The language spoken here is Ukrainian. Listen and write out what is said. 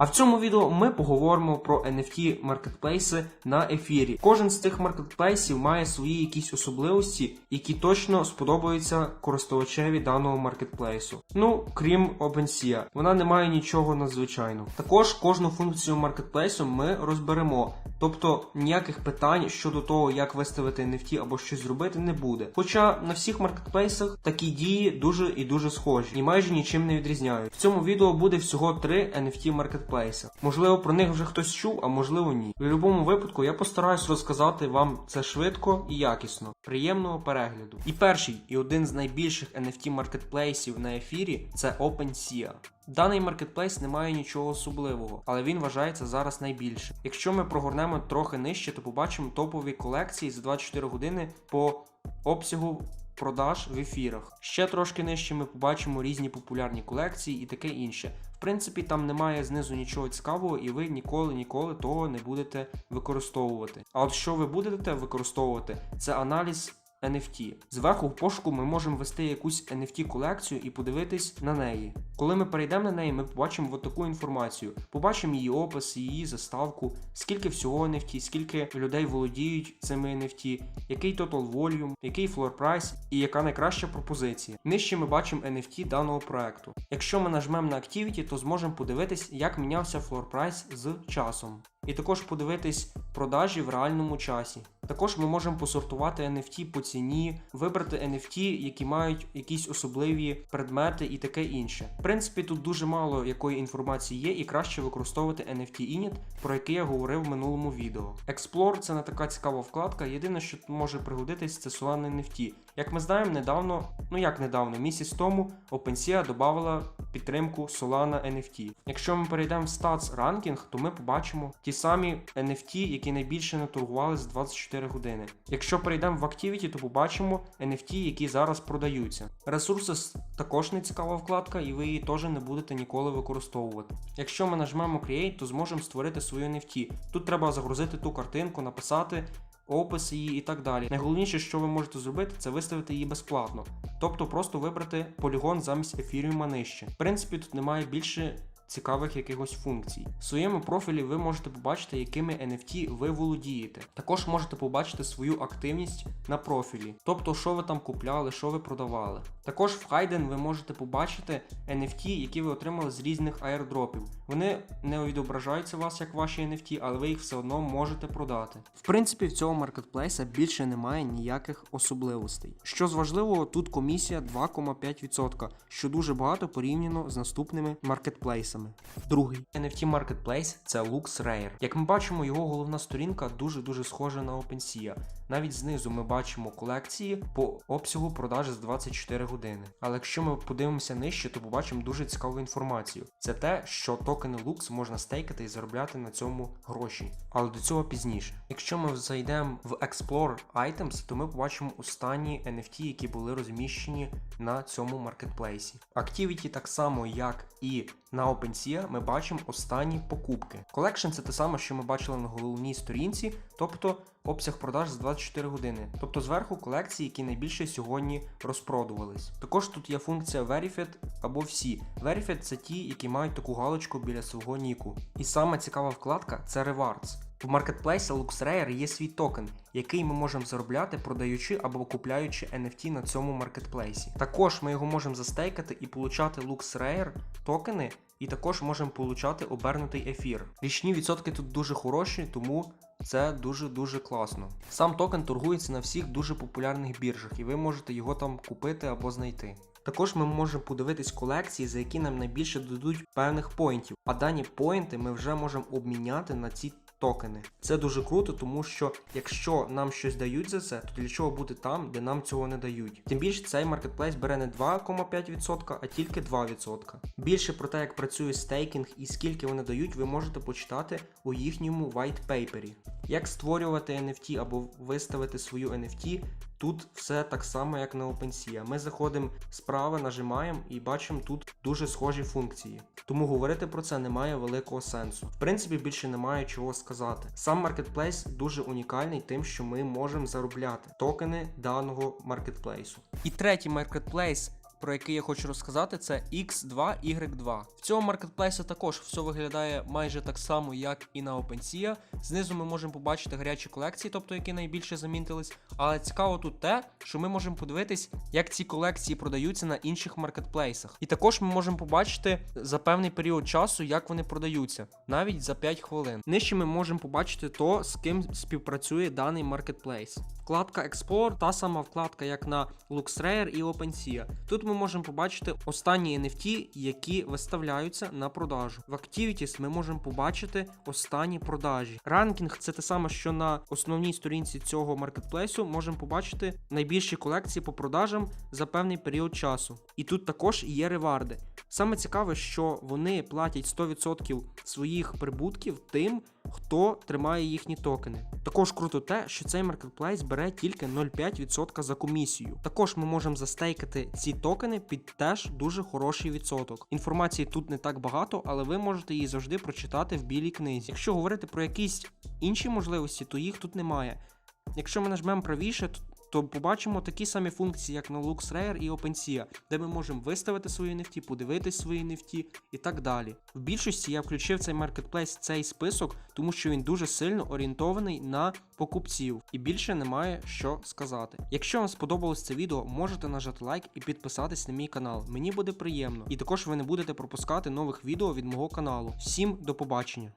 А в цьому відео ми поговоримо про NFT маркетплейси на ефірі. Кожен з цих маркетплейсів має свої якісь особливості, які точно сподобаються користувачеві даного маркетплейсу. Ну, крім OpenSea, вона не має нічого надзвичайного. Також кожну функцію маркетплейсу ми розберемо. Тобто ніяких питань щодо того, як виставити NFT або щось зробити, не буде. Хоча на всіх маркетплейсах такі дії дуже і дуже схожі і майже нічим не відрізняють. В цьому відео буде всього три NFT маркетплейса. Можливо, про них вже хтось чув, а можливо ні. В будь-якому випадку я постараюсь розказати вам це швидко і якісно. Приємного перегляду. І перший, і один з найбільших NFT маркетплейсів на ефірі це OpenSea. Даний маркетплейс не має нічого особливого, але він вважається зараз найбільшим. Якщо ми прогорнемо трохи нижче, то побачимо топові колекції за 24 години по обсягу продаж в ефірах. Ще трошки нижче ми побачимо різні популярні колекції і таке інше. В принципі, там немає знизу нічого цікавого, і ви ніколи ніколи того не будете використовувати. А от що ви будете використовувати, це аналіз. NFT. Зверху в пошуку ми можемо ввести якусь NFT колекцію і подивитись на неї. Коли ми перейдемо на неї, ми побачимо от таку інформацію. Побачимо її опис, її заставку, скільки всього NFT, скільки людей володіють цими NFT, який total volume, який floor price і яка найкраща пропозиція. Нижче ми бачимо NFT даного проекту. Якщо ми нажмемо на Activity, то зможемо подивитись, як мінявся floor price з часом. І також подивитись продажі в реальному часі. Також ми можемо посортувати NFT по ціні, вибрати NFT, які мають якісь особливі предмети і таке інше. В принципі, тут дуже мало якої інформації є, і краще використовувати NFT Init, про який я говорив в минулому відео. Explore це не така цікава вкладка. Єдине, що може пригодитись, це Solana NFT. Як ми знаємо, недавно, ну як недавно, місяць тому OpenSea додавала підтримку Solana NFT. Якщо ми перейдемо в Stats Ranking, то ми побачимо ті самі NFT, які найбільше наторгували за 24 години. Якщо перейдемо в Activity, то побачимо NFT, які зараз продаються. Ресурси також не цікава вкладка, і ви її теж не будете ніколи використовувати. Якщо ми нажмемо Create, то зможемо створити свою NFT. Тут треба загрузити ту картинку, написати опис її і так далі. Найголовніше, що ви можете зробити, це виставити її безплатно. Тобто просто вибрати полігон замість ефіріума нижче. В принципі, тут немає більше цікавих якихось функцій. В своєму профілі ви можете побачити, якими NFT ви володієте. Також можете побачити свою активність на профілі, тобто, що ви там купляли, що ви продавали. Також в Хайден ви можете побачити NFT, які ви отримали з різних аірдропів. Вони не відображаються вас як ваші NFT, але ви їх все одно можете продати. В принципі, в цього маркетплейса більше немає ніяких особливостей. Що з важливого, тут комісія 2,5%, що дуже багато порівняно з наступними маркетплейсами. Другий NFT Marketplace – це LuxRare. Як ми бачимо, його головна сторінка дуже-дуже схожа на OpenSea. Навіть знизу ми бачимо колекції по обсягу продажі з 24 години. Але якщо ми подивимося нижче, то побачимо дуже цікаву інформацію. Це те, що токени Lux можна стейкати і заробляти на цьому гроші. Але до цього пізніше. Якщо ми зайдемо в Explore Items, то ми побачимо останні NFT, які були розміщені на цьому маркетплейсі. Activity так само, як і на OpenSea, ми бачимо останні покупки. Collection це те саме, що ми бачили на головній сторінці, тобто обсяг продаж за 24 години. Тобто зверху колекції, які найбільше сьогодні розпродувались. Також тут є функція Verified або всі. Verified це ті, які мають таку галочку біля свого ніку. І саме цікава вкладка це Rewards. В маркетплейсі LuxRare є свій токен, який ми можемо заробляти, продаючи або купляючи NFT на цьому маркетплейсі. Також ми його можемо застейкати і получати LuxRare токени, і також можемо получати обернутий ефір. Річні відсотки тут дуже хороші, тому це дуже-дуже класно. Сам токен торгується на всіх дуже популярних біржах, і ви можете його там купити або знайти. Також ми можемо подивитись колекції, за які нам найбільше дадуть певних поінтів, а дані поінти ми вже можемо обміняти на ці токени. Це дуже круто, тому що якщо нам щось дають за це, то для чого бути там, де нам цього не дають. Тим більше цей маркетплейс бере не 2,5%, а тільки 2%. Більше про те, як працює стейкінг і скільки вони дають, ви можете почитати у їхньому white paper. Як створювати NFT або виставити свою NFT, тут все так само, як на OpenSea. Ми заходимо справа, нажимаємо і бачимо тут дуже схожі функції. Тому говорити про це немає великого сенсу. В принципі, більше немає чого сказати. Сам маркетплейс дуже унікальний тим, що ми можемо заробляти токени даного маркетплейсу. І третій маркетплейс про який я хочу розказати, це X2Y2. В цьому маркетплейсі також все виглядає майже так само, як і на OpenSea. Знизу ми можемо побачити гарячі колекції, тобто які найбільше замінтились. Але цікаво тут те, що ми можемо подивитись, як ці колекції продаються на інших маркетплейсах. І також ми можемо побачити за певний період часу, як вони продаються, навіть за 5 хвилин. Нижче ми можемо побачити то, з ким співпрацює даний маркетплейс. Вкладка Explorer та сама вкладка, як на LuxRare і OpenSea. Тут ми можемо побачити останні NFT, які виставляються на продажу. В Activities ми можемо побачити останні продажі. Ранкінг це те саме, що на основній сторінці цього маркетплейсу можемо побачити найбільші колекції по продажам за певний період часу. І тут також є реварди. Саме цікаве, що вони платять 100% своїх прибутків тим, хто тримає їхні токени. Також круто те, що цей маркетплейс бере тільки 0,5% за комісію. Також ми можемо застейкати ці токени під теж дуже хороший відсоток. Інформації тут не так багато, але ви можете її завжди прочитати в білій книзі. Якщо говорити про якісь інші можливості, то їх тут немає. Якщо ми нажмемо правіше, то то побачимо такі самі функції, як на LuxRare і OpenSea, де ми можемо виставити свої NFT, подивитись свої NFT і так далі. В більшості я включив цей маркетплейс цей список, тому що він дуже сильно орієнтований на покупців і більше немає що сказати. Якщо вам сподобалось це відео, можете нажати лайк і підписатись на мій канал. Мені буде приємно. І також ви не будете пропускати нових відео від мого каналу. Всім до побачення!